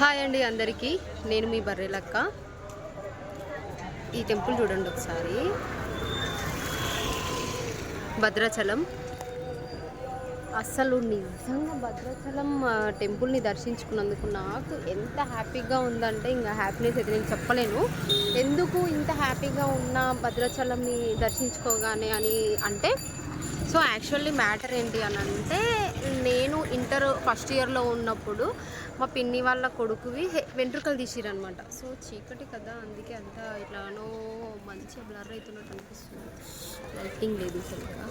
Hi అండి అందరికీ. నేను మీ బర్రెలక్క. ఈ టెంపుల్ చూడండి ఒకసారి. భద్రాచలం. అసలు నిజంగా భద్రాచలం టెంపుల్ని దర్శించుకున్నందుకు నాకు ఎంత హ్యాపీగా ఉందంటే ఇంకా హ్యాపీనెస్ అయితే నేను చెప్పలేను. ఎందుకు ఇంత హ్యాపీగా ఉన్న భద్రాచలంని దర్శించుకోగానే అని అంటే సో యాక్చువల్లీ మ్యాటర్ ఏంటి అని అంటే నేను ఇంటర్ ఫస్ట్ ఇయర్లో ఉన్నప్పుడు మా పిన్ని వాళ్ళ కొడుకువి వెంట్రుకలు తీసిరనమాట సో చీకటి కదా అందుకే అంతా ఇట్లానో మంచిగా బ్లర్ అవుతున్నట్టు అనిపిస్తుంది. లైటింగ్ లేదు సరిగ్గా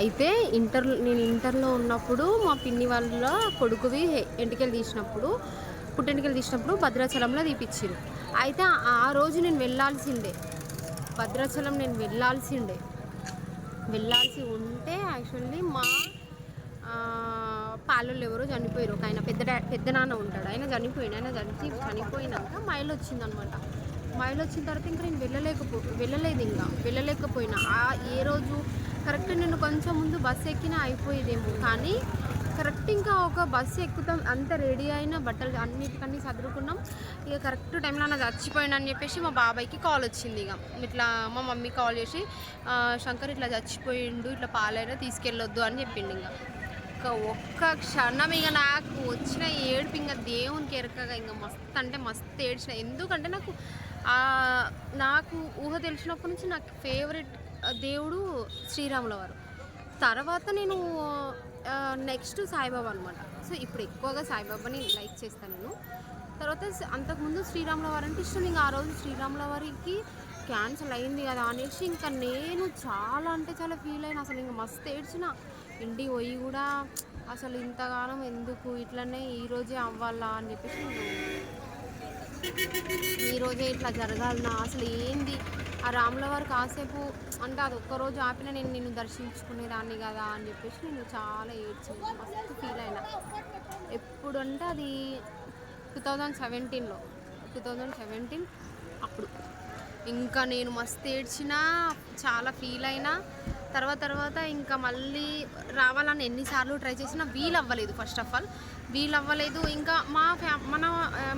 అయితే ఇంటర్ నేను ఇంటర్లో ఉన్నప్పుడు మా పిన్ని వాళ్ళ కొడుకువి ఎంటికలు తీసినప్పుడు పుట్టెంటికలు తీసినప్పుడు భద్రాచలంలో తీపిచ్చిరు. అయితే ఆ రోజు నేను వెళ్ళాల్సిందే. భద్రాచలం నేను వెళ్ళాల్సిండే వెళ్ళాల్సి ఉంటే యాక్చువల్లీ మా ఆ, ఎవరో చనిపోయారు. ఒక ఆయన పెద్ద పెద్ద నాన్న ఉంటాడు. ఆయన చనిపోయిన ఆయన చనిపి చనిపోయినాక మైలు వచ్చిందనమాట మైలు వచ్చిన తర్వాత ఇంకా నేను వెళ్ళలేకపో వెళ్ళలేదు ఇంకా. వెళ్ళలేకపోయినా. ఆ ఏ రోజు కరెక్ట్ నేను కొంచెం ముందు బస్సు ఎక్కినా అయిపోయేదేమో. కానీ కరెక్ట్ ఇంకా ఒక బస్సు ఎక్కుతాం అంత రెడీ అయిన బట్టలు అన్నిటికన్నీ చదువుకున్నాం ఇక కరెక్ట్ టైంలో నా చచ్చిపోయినా అని చెప్పేసి మా బాబాయ్కి కాల్ వచ్చింది ఇక. ఇట్లా మా మమ్మీ కాల్ చేసి శంకర్ ఇట్లా చచ్చిపోయిండు. ఇట్లా పాలైనా తీసుకెళ్ళొద్దు అని చెప్పిండు ఇంకా. ఇంకా ఒక్క క్షణం ఇక నాకు వచ్చిన ఏడుపు ఇంకా దేవునికి ఎరకగా ఇంకా మస్తు అంటే మస్తు ఏడ్చిన. ఎందుకంటే నాకు నాకు ఊహ తెలిసినప్పటి నుంచి నాకు ఫేవరెట్ దేవుడు శ్రీరాముల వారు. తర్వాత నేను నెక్స్ట్ సాయిబాబా అనమాట సో ఇప్పుడు ఎక్కువగా సాయిబాబాని లైక్ చేస్తాను నేను. తర్వాత అంతకుముందు శ్రీరాముల వారు అంటే ఇష్టం. ఇంకా ఆ రోజు శ్రీరాముల వారికి క్యాన్సిల్ అయింది కదా అనేసి ఇంకా నేను చాలా అంటే చాలా ఫీల్ అయిన. అసలు ఇంకా మస్తు ఏడ్చిన. ఇంటికి పోయి కూడా అసలు ఇంతగానం ఎందుకు ఇట్లనే ఈ రోజే అవ్వాలా అని చెప్పేసి ఈరోజే ఈ రోజే ఇట్లా జరగాలనా? అసలు ఏంది? ఆ రాముల వారు కాసేపు అంటే అది ఒక్కరోజు ఆపిన నేను నిన్ను దర్శించుకునేదాన్ని కదా అని చెప్పేసి నేను చాలా ఏడ్చింది మస్తు ఫీల్ అయినా. ఎప్పుడు అంటే అది టూ థౌజండ్ సెవెంటీన్లో. టూ థౌజండ్ సెవెంటీన్ అప్పుడు. ఇంకా నేను మస్తు ఏడ్చినా చాలా ఫీల్ అయినా తర్వాత తర్వాత ఇంకా మళ్ళీ రావాలని ఎన్నిసార్లు ట్రై చేసినా వీలు అవ్వలేదు ఫస్ట్ ఆఫ్ ఆల్. వీలు అవ్వలేదు ఇంకా మా ఫ్యా మన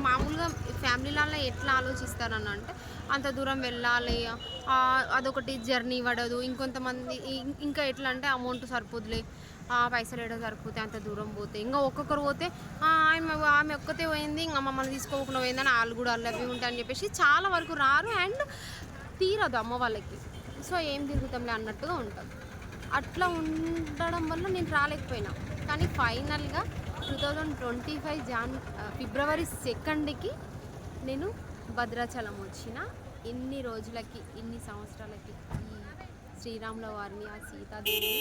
మామూలుగా ఫ్యామిలీలలో ఎట్లా ఆలోచిస్తారని అంటే అంత దూరం వెళ్ళాలి అదొకటి జర్నీ పడదు. ఇంకొంతమంది ఇంకా ఎట్లా అంటే అమౌంట్ సరిపోదులే ఆ, పైసలు ఏడో సరిపోతే అంత దూరం పోతే. ఇంకా ఒక్కొక్కరు పోతే ఆమె ఆమె ఒక్కతే పోయింది ఇంకా మమ్మల్ని తీసుకోకుండా పోయిందని వాళ్ళు కూడా అల్లవి ఉంటాయని చెప్పేసి చాలా వరకు రారు. అండ్ తీరదు అమ్మ వాళ్ళకి. సో ఏం తిరుగుతాంలే అన్నట్టుగా ఉంటుంది అట్లా ఉండడం వల్ల నేను రాలేకపోయినా. కానీ ఫైనల్గా టూ థౌజండ్ ట్వంటీ ఫైవ్ జాన్ ఫిబ్రవరి సెకండ్కి నేను భద్రాచలం వచ్చిన. ఎన్ని రోజులకి ఇన్ని సంవత్సరాలకి ఈ శ్రీరాముల వారిని ఆ సీతాదేవిని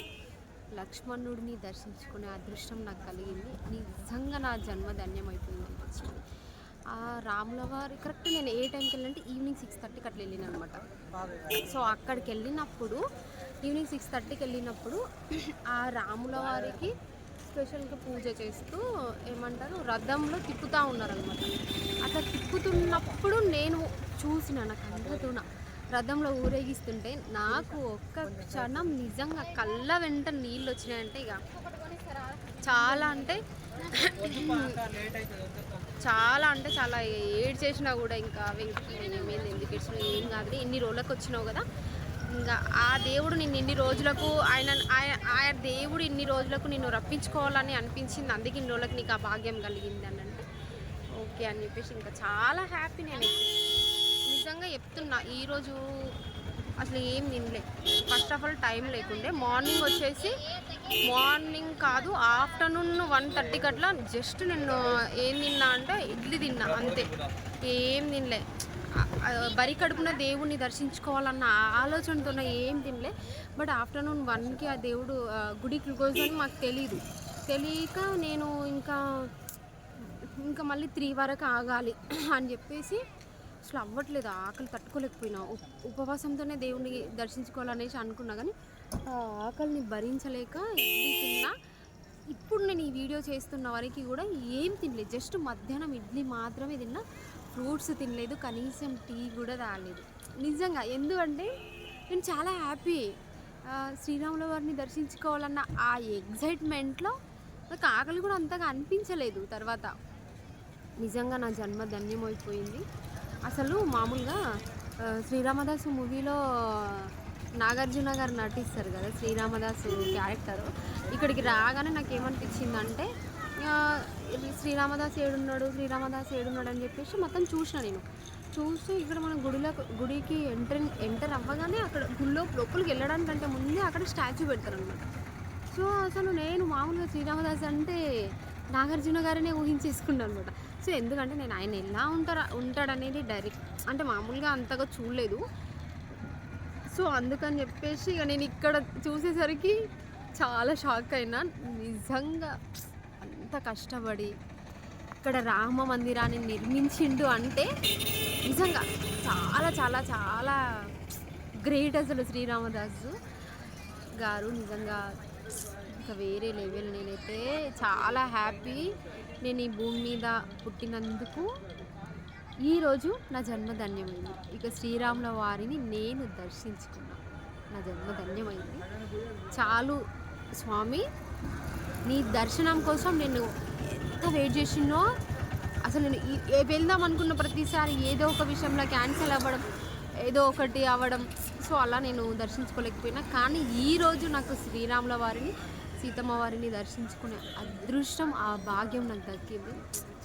లక్ష్మణుడిని దర్శించుకునే అదృష్టం నాకు కలిగింది. నిజంగా నా జన్మ ధన్యమైపోయింది అనిపించింది ఆ రాములవారి కరెక్ట్ నేను ఏ టైంకి వెళ్ళినంటే ఈవినింగ్ సిక్స్ థర్టీకి అట్లా వెళ్ళిన అనమాట సో అక్కడికి వెళ్ళినప్పుడు ఈవినింగ్ సిక్స్ థర్టీకి వెళ్ళినప్పుడు ఆ రాములవారికి స్పెషల్గా పూజ చేస్తూ ఏమంటారు రథంలో తిప్పుతూ ఉన్నారనమాట. అట్లా తిప్పుతున్నప్పుడు నేను చూసిన నాకు అందతున్న రథంలో ఊరేగిస్తుంటే నాకు ఒక్క క్షణం నిజంగా కళ్ళ వెంట నీళ్ళు వచ్చినాయంటే ఇక చాలా అంటే చాలా అంటే చాలా ఏడ్ చేసినా కూడా ఇంకా వెంకీ నేను ఎందుకు ఏడ్చినా ఏం కాదు ఇన్ని రోజులకు వచ్చినావు కదా. ఇంకా ఆ దేవుడు నిన్ను ఇన్ని రోజులకు ఆయన ఆయన ఆ దేవుడు ఇన్ని రోజులకు నిన్ను రప్పించుకోవాలని అనిపించింది. అందుకే ఇన్ని రోజులకు నీకు ఆ భాగ్యం కలిగింది అని అంటే ఓకే అని చెప్పేసి ఇంకా చాలా హ్యాపీ నేను నిజంగా చెప్తున్నా ఈరోజు అసలు ఏం తినలే. ఫస్ట్ ఆఫ్ ఆల్ టైం లేకుండే. మార్నింగ్ వచ్చేసి మార్నింగ్ కాదు ఆఫ్టర్నూన్ వన్ థర్టీకి అట్లా జస్ట్ నేను ఏం తిన్నా అంటే ఇడ్లీ తిన్నా అంతే. ఏం తినలే. బరి కడుపున దేవుణ్ణి దర్శించుకోవాలన్న ఆలోచనతో ఏం తినలే. బట్ ఆఫ్టర్నూన్ వన్కి ఆ దేవుడు గుడి గుడికి అని మాకు తెలియదు తెలియక నేను ఇంకా ఇంకా మళ్ళీ త్రీ వరకు ఆగాలి అని చెప్పేసి అసలు అవ్వట్లేదు ఆకలి తట్టుకోలేకపోయినా. ఉపవాసంతోనే దేవుడిని దర్శించుకోవాలనేసి అనుకున్నా కానీ ఆకలిని భరించలేక ఇడ్లీ తిన్నా. ఇప్పుడు నేను ఈ వీడియో చేస్తున్న వరకు కూడా ఏం తినలేదు. జస్ట్ మధ్యాహ్నం ఇడ్లీ మాత్రమే తిన్నా. ఫ్రూట్స్ తినలేదు. కనీసం టీ కూడా తాగలేదు. నిజంగా ఎందుకంటే నేను చాలా హ్యాపీ. శ్రీరాముల వారిని దర్శించుకోవాలన్న ఆ ఎగ్జైట్మెంట్లో నాకు ఆకలి కూడా అంతగా అనిపించలేదు తర్వాత. నిజంగా నా జన్మ ధన్యమైపోయింది. అసలు మామూలుగా శ్రీరామదాసు మూవీలో నాగార్జున గారు నటిస్తారు కదా శ్రీరామదాసు క్యారెక్టర్. ఇక్కడికి రాగానే నాకు ఏమనిపించిందంటే ఇది శ్రీరామదాస్ ఏడున్నాడు శ్రీరామదాస్ ఏడున్నాడు అని చెప్పేసి మొత్తం చూసిన నేను. చూసి ఇక్కడ మనం గుడిలో గుడికి ఎంటర్ ఎంటర్ అవ్వగానే అక్కడ గుడిలో లోపలికి వెళ్ళడానికంటే ముందే అక్కడ స్టాచ్యూ పెడతారనమాట సో అసలు నేను మామూలుగా శ్రీరామదాస్ అంటే నాగార్జున గారినే ఊహించేసుకున్నాను అనమాట సో ఎందుకంటే నేను ఆయన ఎలా ఉంటారా ఉంటాడనేది డైరెక్ట్ అంటే మామూలుగా అంతగా చూడలేదు. సో అందుకని చెప్పేసి ఇక నేను ఇక్కడ చూసేసరికి చాలా షాక్ అయినా. నిజంగా అంత కష్టపడి ఇక్కడ రామ మందిరాన్ని నిర్మించిండు అంటే నిజంగా చాలా చాలా చాలా గ్రేట్ అసలు శ్రీరామదాసు గారు. నిజంగా ఇంకా వేరే లెవెల్ నేనైతే చాలా హ్యాపీ నేను ఈ భూమి మీద పుట్టినందుకు ఈరోజు నా జన్మ ధన్యమైంది ఇక శ్రీరాముల వారిని నేను దర్శించుకున్నా. నా జన్మ ధన్యమైంది చాలు స్వామి నీ దర్శనం కోసం నేను ఎంత వెయిట్ చేసినో అసలు నేను వెళ్దాం అనుకున్న ప్రతిసారి ఏదో ఒక విషయంలో క్యాన్సిల్ అవ్వడం ఏదో ఒకటి అవ్వడం. సో అలా నేను దర్శించుకోలేకపోయినా. కానీ ఈరోజు నాకు శ్రీరాముల వారిని సీతమ్మ వారిని దర్శించుకునే అదృష్టం ఆ భాగ్యం నాకు దక్కింది.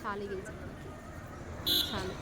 చాలా గెలిచింది చాలు